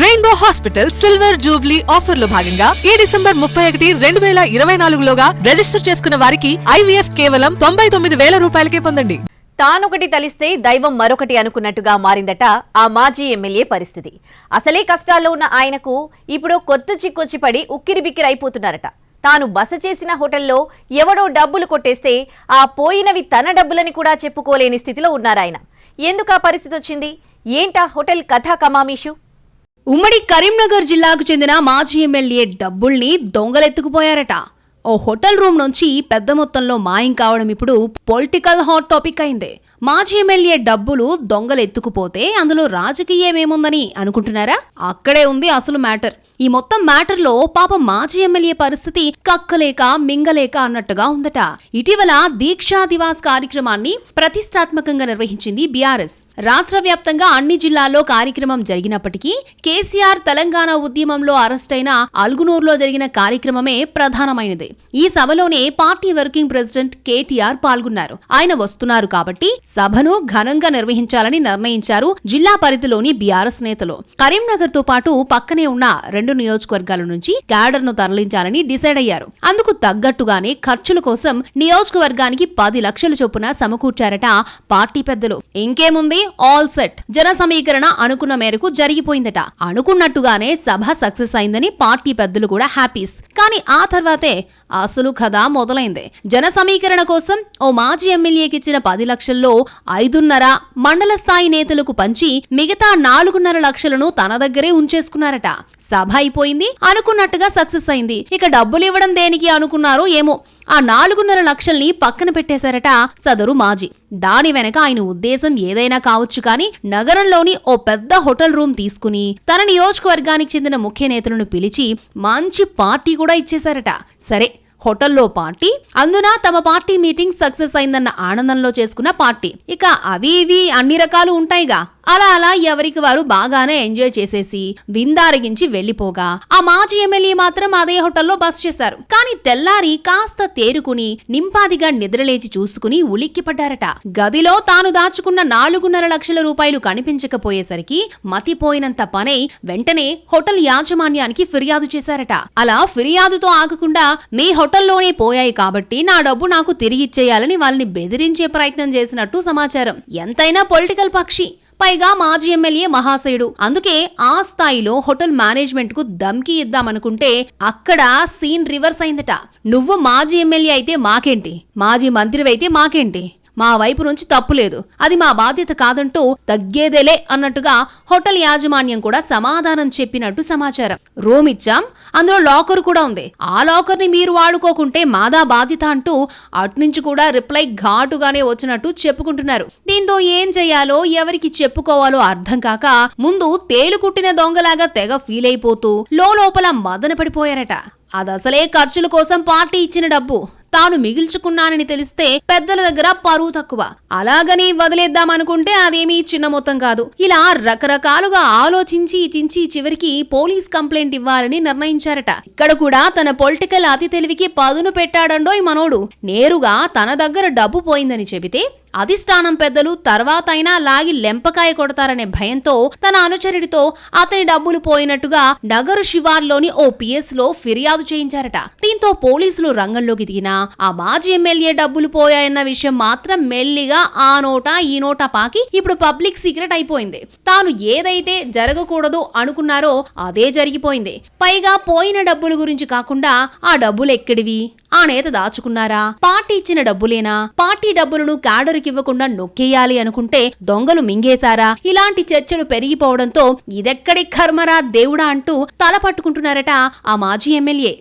Rainbow hospital silver Jubilee ఆఫర్లో భాగంగా ఈ డిసెంబర్ ముప్పై ఒకటి రెండు వేల ఇరవై నాలుగులోగా రిజిస్టర్ చేసుకున్న వారికి ఐవీఎఫ్ కేవలం తొంభై తొమ్మిది వేల రూపాయలకే పొందండి. తానొకటి తలిస్తే దైవం మరొకటి అనుకున్నట్టుగా మారిందట ఆ మాజీ ఎమ్మెల్యే పరిస్థితి. అసలే కష్టాల్లో ఉన్న ఆయనకు ఇప్పుడు కొత్త చిక్కొచ్చి పడి ఉక్కిరిబిక్కిరైపోతున్నారట తాను బస చేసిన హోటల్లో ఎవడో డబ్బులు కొట్టేస్తే ఆ పోయినవి తన డబ్బులని కూడా చెప్పుకోలేని స్థితిలో ఉన్నారాయన. ఎందుకు ఆ పరిస్థితి వచ్చింది? ఏంటా హోటల్ కథా కమామీషు? ఉమ్మడి కరీంనగర్ జిల్లాకు చెందిన మాజీ ఎమ్మెల్యే డబ్బుల్ని దొంగలెత్తుకుపోయారట. ఓ హోటల్ రూమ్ నుంచి పెద్ద మొత్తంలో మాయం కావడం ఇప్పుడు పొలిటికల్ హాట్ టాపిక్ అయింది. మాజీ ఎమ్మెల్యే డబ్బులు దొంగలు ఎత్తుకుపోతే అందులో రాజకీయమేముందని అనుకుంటున్నారా? అక్కడే ఉంది అసలు మ్యాటర్. ఈ మొత్తం మ్యాటర్లో పాప మాజీ ఎమ్మెల్యే పరిస్థితి కక్కలేక మింగలేక అన్నట్టుగా ఉందట. ఇటీవల దీక్షా దివాస్ కార్యక్రమాన్ని ప్రతిష్టాత్మకంగా నిర్వహించింది బీఆర్ఎస్. రాష్ట్ర వ్యాప్తంగా అన్ని జిల్లాల్లో కార్యక్రమం జరిగినప్పటికీ కేసీఆర్ తెలంగాణ ఉద్యమంలో అరెస్టైన అల్గునూరులో జరిగిన కార్యక్రమమే ప్రధానమైనది. ఈ సభలోనే పార్టీ వర్కింగ్ ప్రెసిడెంట్ కేటీఆర్ పాల్గొన్నారు. ఆయన వస్తున్నారు కాబట్టి సభను ఘనంగా నిర్వహించాలని నిర్ణయించారు జిల్లా పరిధిలోని బీఆర్ఎస్ నేతలు. కరీంనగర్తో పాటు పక్కనే ఉన్న రెండు నియోజకవర్గాల నుంచి క్యాడర్ను తరలించాలని డిసైడ్ అయ్యారు. అందుకు తగ్గట్టుగానే ఖర్చుల కోసం నియోజకవర్గానికి పది లక్షల చొప్పున సమకూర్చారట పార్టీ పెద్దలు. ఇంకేముంది? All set. జన సమీకరణ అనుకున్న మేరకు జరిగిపోయిందట. అనుకున్నట్టుగానే సభ సక్సెస్ అయిందని పార్టీ పెద్దలు కూడా హ్యాపీస్. కానీ ఆ తర్వాతే అసలు కథ మొదలైంది. జన సమీకరణ కోసం ఓ మాజీ ఎమ్మెల్యేకి ఇచ్చిన పది లక్షల్లో ఐదున్నర మండల స్థాయి నేతలకు పంచి మిగతా నాలుగున్నర లక్షలను తన దగ్గరే ఉంచేసుకున్నారట. సభ అయిపోయింది అనుకున్నట్టుగా సక్సెస్ అయింది. ఇక డబ్బులు ఇవ్వడం దేనికి అనుకున్నారో ఏమో. ఆ నాలుగున్నర లక్షల్ని పక్కన పెట్టేశారట సదరు మాజీ. దాని వెనక ఆయన ఉద్దేశం ఏదైనా కావచ్చు కానీ నగరంలోని ఓ పెద్ద హోటల్ రూమ్ తీసుకుని తన నియోజకవర్గానికి చెందిన ముఖ్య నేతలను పిలిచి మంచి పార్టీ కూడా ఇచ్చేశారట. సరే హోటల్లో పార్టీ అందున తమ పార్టీ మీటింగ్ సక్సెస్ అయిందన్న ఆనందంలో చేసుకున్న పార్టీ. ఇక అవి ఇవి అన్ని రకాలు ఉంటాయిగా. అలా అలా ఎవరికి వారు బాగానే ఎంజాయ్ చేసేసి విందారగించి వెళ్ళిపోగా ఆ మాజీ ఎమ్మెల్యే మాత్రం అదే హోటల్లో బస్ చేశారు. కానీ తెల్లారి కాస్త తేరుకుని నింపాదిగా నిద్రలేచి చూసుకుని ఉలిక్కిపడ్డారట. గదిలో తాను దాచుకున్న నాలుగున్నర లక్షల రూపాయలు కనిపించకపోయేసరికి మతిపోయినంత పనై వెంటనే హోటల్ యాజమాన్యానికి ఫిర్యాదు చేశారట. అలా ఫిర్యాదుతో ఆగకుండా మీ హోటల్లోనే పోయాయి కాబట్టి నా డబ్బు నాకు తిరిగిచ్చేయాలని వాళ్ళని బెదిరించే ప్రయత్నం చేసినట్టు సమాచారం. ఎంతైనా పొలిటికల్ పక్షి. పైగా మాజీ ఎమ్మెల్యే మహాశయుడు. అందుకే ఆ స్థాయిలో హోటల్ మేనేజ్మెంట్కు దమ్కి ఇద్దామనుకుంటే అక్కడ సీన్ రివర్స్ అయిందట. నువ్వు మాజీ ఎమ్మెల్యే అయితే మాకేంటి? మాజీ మంత్రివైతే మాకేంటి? మా వైపు నుంచి తప్పు లేదు. అది మా బాధ్యత కాదంటూ తగ్గేదేలే అన్నట్టుగా హోటల్ యాజమాన్యం కూడా సమాధానం చెప్పినట్టు సమాచారం. రూమ్ ఇచ్చాం అందులో లాకర్ కూడా ఉంది. ఆ లాకర్ని మీరు వాడుకోకుంటే మాదా బాధ్యత అంటూ అట్నుంచి కూడా రిప్లై ఘాటుగానే వచ్చినట్టు చెప్పుకుంటున్నారు. దీంతో ఏం చెయ్యాలో ఎవరికి చెప్పుకోవాలో అర్థం కాక ముందు తేలు కుట్టిన దొంగలాగా తెగ ఫీల్ అయిపోతూ లోపల మదన పడిపోయారట. అదసలే ఖర్చుల కోసం పార్టీ ఇచ్చిన డబ్బు. తాను మిగిల్చుకున్నానని తెలిస్తే పెద్దల దగ్గర పరువు తక్కువ. అలాగని వదిలేద్దామనుకుంటే అదేమీ చిన్న మొత్తం కాదు. ఇలా రకరకాలుగా ఆలోచించి చించి చివరికి పోలీస్ కంప్లైంట్ ఇవ్వాలని నిర్ణయించారట. ఇక్కడ కూడా తన పొలిటికల్ అతి తెలివికి పదును పెట్టాడండో ఈ మనోడు. నేరుగా తన దగ్గర డబ్బు పోయిందని చెబితే అధిష్టానం పెద్దలు తర్వాతైనా లాగి లెంపకాయ కొడతారనే భయంతో తన అనుచరుడితో అతని డబ్బులు పోయినట్టుగా నగరు శివార్లోని ఓ పిఎస్లో ఫిర్యాదు చేయించారట. దీంతో పోలీసులు రంగంలోకి దిగినా ఆ మాజీ ఎమ్మెల్యే డబ్బులు పోయాయన్న విషయం మాత్రం మెల్లిగా ఆ నోట ఈ నోట పాకి ఇప్పుడు పబ్లిక్ సీక్రెట్ అయిపోయింది. తాను ఏదైతే జరగకూడదు అనుకున్నారో అదే జరిగిపోయింది. పైగా పోయిన డబ్బుల గురించి కాకుండా ఆ డబ్బులు ఎక్కడివి? ఆ నేత దాచుకున్నారా? పార్టీ ఇచ్చిన డబ్బులేనా? పార్టీ డబ్బులను క్యాడర్కి ఇవ్వకుండా నొక్కేయాలి అనుకుంటే దొంగలు మింగేశారా? ఇలాంటి చర్చలు పెరిగిపోవడంతో ఇదెక్కడి కర్మరా దేవుడా అంటూ తల పట్టుకుంటున్నారట ఆ మాజీ ఎమ్మెల్యే.